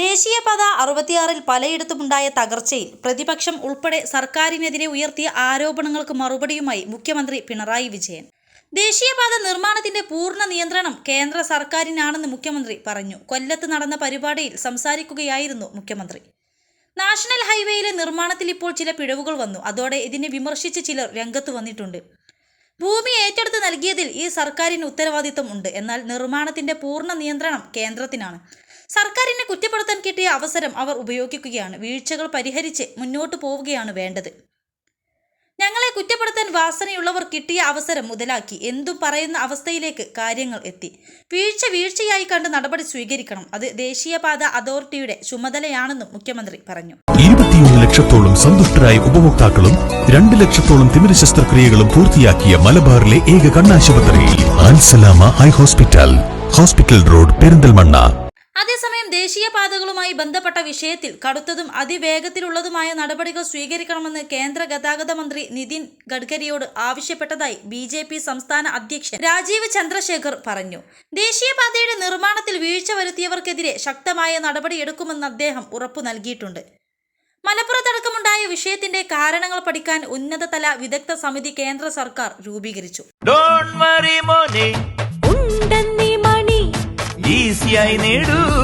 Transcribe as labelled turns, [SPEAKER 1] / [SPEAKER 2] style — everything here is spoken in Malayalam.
[SPEAKER 1] ദേശീയപാത അറുപത്തിയാറിൽ പലയിടത്തുമുണ്ടായ തകർച്ചയിൽ പ്രതിപക്ഷം ഉൾപ്പെടെ സർക്കാരിനെതിരെ ഉയർത്തിയ ആരോപണങ്ങൾക്ക് മറുപടിയുമായി മുഖ്യമന്ത്രി പിണറായി വിജയൻ. ദേശീയപാത നിർമ്മാണത്തിന്റെ പൂർണ നിയന്ത്രണം കേന്ദ്ര സർക്കാരിനാണെന്ന് മുഖ്യമന്ത്രി പറഞ്ഞു. കൊല്ലത്ത് നടന്ന പരിപാടിയിൽ സംസാരിക്കുകയായിരുന്നു മുഖ്യമന്ത്രി. നാഷണൽ ഹൈവേയിലെ നിർമ്മാണത്തിൽ ഇപ്പോൾ ചില പിഴവുകൾ വന്നു. അതോടെ ഇതിനെ വിമർശിച്ച് ചിലർ രംഗത്ത് വന്നിട്ടുണ്ട്. ഭൂമി ഏറ്റെടുത്ത് നൽകിയതിൽ ഈ സർക്കാരിന് ഉത്തരവാദിത്തം ഉണ്ട്. എന്നാൽ നിർമ്മാണത്തിന്റെ പൂർണ നിയന്ത്രണം കേന്ദ്രത്തിനാണ്. സർക്കാരിനെ കുറ്റപ്പെടുത്താൻ കിട്ടിയ അവസരം അവർ ഉപയോഗിക്കുകയാണ്. വീഴ്ചകൾ പരിഹരിച്ച് മുന്നോട്ട് പോവുകയാണ് വേണ്ടത്. ഞങ്ങളെ കുറ്റപ്പെടുത്താൻ വാസനയുള്ളവർ കിട്ടിയ അവസരം മുതലാക്കി. എന്തും പറയുന്ന അവസ്ഥയിലേക്ക് കാര്യങ്ങൾ എത്തി. വീഴ്ച വീഴ്ചയായി കണ്ട് നടപടി സ്വീകരിക്കണം. അത് ദേശീയപാത അതോറിറ്റിയുടെ ചുമതലയാണെന്നും മുഖ്യമന്ത്രി പറഞ്ഞു.
[SPEAKER 2] ഇരുപത്തിയൊന്ന് ലക്ഷത്തോളം സന്തുഷ്ടരായ ഉപഭോക്താക്കളും രണ്ട് ലക്ഷത്തോളം തിമിര ശസ്ത്രക്രിയകളും പൂർത്തിയാക്കിയ മലബാറിലെ ഏക കണ്ണാശുപത്രി ആൻസലാമ ഹൈ ഹോസ്പിറ്റൽ. Hospital road Perinthalmanna.
[SPEAKER 1] ദേശീയപാതകളുമായി ബന്ധപ്പെട്ട വിഷയത്തിൽ കടുത്തതും അതിവേഗത്തിലുള്ളതുമായ നടപടികൾ സ്വീകരിക്കണമെന്ന് കേന്ദ്ര ഗതാഗത മന്ത്രി നിതിൻ ഗഡ്കരിയോട് ആവശ്യപ്പെട്ടതായി ബി ജെ പി സംസ്ഥാന അധ്യക്ഷൻ രാജീവ് ചന്ദ്രശേഖർ പറഞ്ഞു. ദേശീയപാതയുടെ നിർമ്മാണത്തിൽ വീഴ്ച വരുത്തിയവർക്കെതിരെ ശക്തമായ നടപടിയെടുക്കുമെന്ന് അദ്ദേഹം ഉറപ്പു നൽകിയിട്ടുണ്ട്. മലപ്പുറത്തടക്കമുണ്ടായ വിഷയത്തിന്റെ കാരണങ്ങൾ പഠിക്കാൻ ഉന്നതതല വിദഗ്ധ സമിതി കേന്ദ്ര സർക്കാർ രൂപീകരിച്ചു.
[SPEAKER 3] ഡോണ്ട് വറി മോനെ.
[SPEAKER 4] ഉണ്ടെന്നീ മണി.
[SPEAKER 3] ഈസിയായി നേടൂ.